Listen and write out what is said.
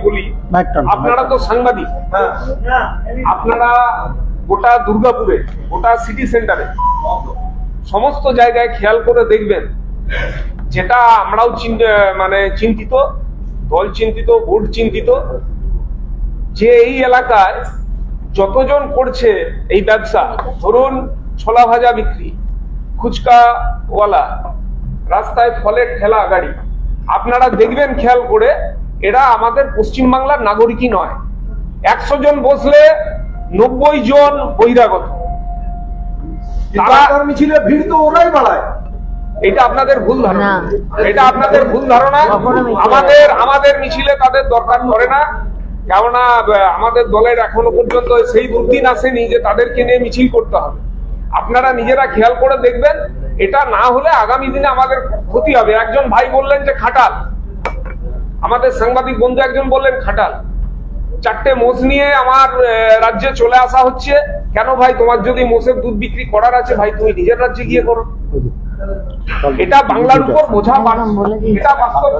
বলি আপনারা তো সাংবাদিক। আপনারা গোটা দুর্গাপুরে গোটা সিটি সেন্টারে সমস্ত জায়গায় খেয়াল করে দেখবেন যেটা আমরাও মানে চিন্তিত দল চিন্তিত বোর্ড চিন্তিত যে এই এলাকায় যতজন করছে এই ব্যবসা ধরুন ছোলা ভাজা বিক্রি ফুচকাওয়ালা রাস্তায় ফলের ঠেলা গাড়ি আপনারা দেখবেন খেয়াল করে এরা আমাদের পশ্চিমবাংলার নাগরিকই নয়। একশো জন বসলে নব্বই জন বহিরাগত। তারা তার মিছিলে ভিড় তো ওরাই বাড়ায়। এটা আপনাদের ভুল ধারণা। এটা আপনাদের ভুল ধারণা। আমাদের আমাদের মিছিলে তাদের দরকার পড়ে না। কেননা আমাদের দলের এখনও পর্যন্ত সেই দুর্দিন আসেনি যে তাদেরকে নিয়ে মিছিল করতে হবে। আপনারা নিজেরা খেয়াল করে দেখবেন এটা না হলে আগামী দিনে আমাদের ক্ষতি হবে। একজন ভাই বললেন যে খাটাল। আমাদের সাংবাদিক বন্ধু একজন বললেন খাটাল চারটে মোষ নিয়ে আমার রাজ্যে চলে আসা হচ্ছে। কেন ভাই তোমার যদি মোষের দুধ বিক্রি করার আছে ভাই তুমি নিজের রাজ্যে গিয়ে করো। এটা বাংলার উপর বোঝা এটা বাস্তব